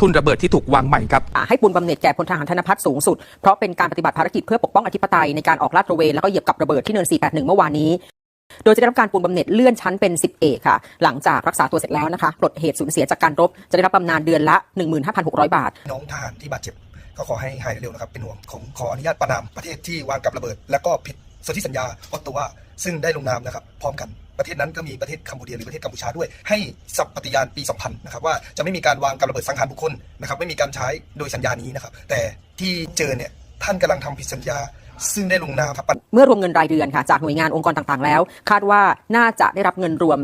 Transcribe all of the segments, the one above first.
ทุนระเบิดที่ถูกวางใหม่ครับอ่าให้ปูนบำเหน็จแก่พลทหารธนพัฒน์สูงสุด เพราะเป็นการปฏิบัติภารกิจเพื่อปกป้องอธิปไตยในการออกลาดตระเวนแล้วก็เหยียบกับระเบิดที่เนิน 481 เมื่อวานนี้ โดยจะได้รับการปูนบำเหน็จเลื่อนชั้นเป็น10เอกค่ะ หลังจากรักษาตัวเสร็จแล้วนะคะปลดเหตุสูญเสียจากการรบ จะได้รับบำนาญเดือนละ 15,600 บาท น้องทหารที่บาดเจ็บก็ขอให้หายเร็วๆนะครับเป็นห่วงของขออนุญาตประนามประเทศที่วางกับระเบิด และก็ผิดสนธิสัญญาออตตาวาซึ่งได้ลงนามนะครับพร้อมกัน ประเทศนั้นก็มีประเทศกัมพูเดียหรือประเทศกัมพูชาด้วย ให้สัปฏิญาณปี 2000 นะครับว่าจะไม่มีการวางการระเบิดสังหารบุคคลนะครับไม่มีการใช้โดยสัญญานี้นะครับแต่ที่เจอเนี่ยท่านกำลังทำผิดสัญญา ซึ่งได้ลงนามครับเมื่อรวมเงินรายเดือนค่ะจากหน่วยงานองค์กรต่างๆ แล้ว คาดว่าน่าจะได้รับเงินรวม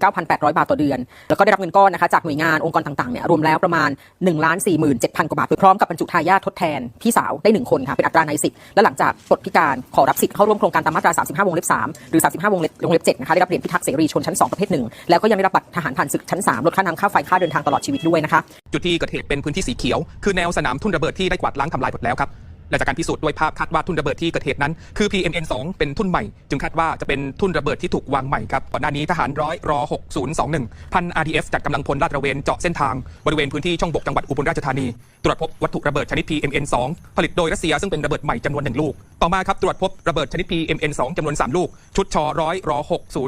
29,800 บาทต่อเดือน แล้วก็ได้รับเงินก้อนนะคะจากหน่วยงานองค์กรต่างๆเนี่ยรวมแล้วประมาณ1ล้าน47,000กว่าบาทพร้อมกับบรรจุทายาททดแทนพี่สาวได้ 1 คนค่ะเป็นอัตราในสิทธิ์และหลังจากปลดพิการขอรับสิทธิ์เข้าร่วมโครงการตามมาตรา 35 วงเล็บ3หรือ 35 วงเล็บวงเล็บ7นะคะได้รับเหรียญพิทักษ์เสรีชนชั้น 2 ประเภทหนึ่งแล้วก็ยังได้รับบัตรทหารผ่านศึกชั้น 3 ลดค่าน้ำค่าไฟค่าเดินทางตลอดชีวิตด้วยนะคะจุดที่เกิดเหตุเป็นพื้นที่สีเขียวคือแนวสนามทุ่นระเบิดที่ได้กวาดล้างทำลายหมดแล้วครับ และจากการพิสูจน์ด้วยภาพคาดว่าทุ่นระเบิดที่เกิดเหตุนั้นคือ PMN2 เป็นทุ่นใหม่ จึงคาดว่าจะเป็นทุ่นระเบิดที่ถูกวางใหม่ครับก่อนหน้านี้ทหารร้อยรอ6021พัน RDF จัดกำลังพลลาดตระเวนเจาะเส้นทางบริเวณพื้นที่ช่องบกจังหวัดอุบลราชธานี ตรวจพบวัตถุระเบิดชนิด PMN2 ผลิตโดยรัสเซียซึ่งเป็นระเบิดใหม่จำนวนหนึ่งลูก ต่อมาครับตรวจพบระเบิดชนิด PMN2 จำนวน 3 ลูก ชุดชร้อยรอ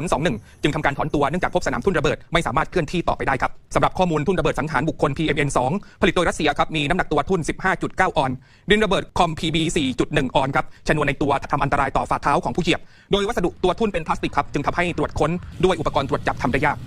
6021 จึงทำการถอนตัวเนื่องจากพบสนามทุ่นระเบิดไม่สามารถเคลื่อนที่ต่อไปได้ครับ สำหรับข้อมูลทุ่นระเบิดสังหารบุคคล PMN2 ผลิตโดยรัสเซียครับมีน้ำหนักตัวทุ่น 15.9 ออนดินระเบิดคอม PB 4.1 ออนครับชนวนในตัวทำอันตรายต่อฝ่าเท้าของผู้เหยียบ โดยวัสดุตัวทุ่นเป็นพลาสติกครับจึงทำให้ตรวจค้นด้วยอุปกรณ์ตรวจจับทำได้ยาก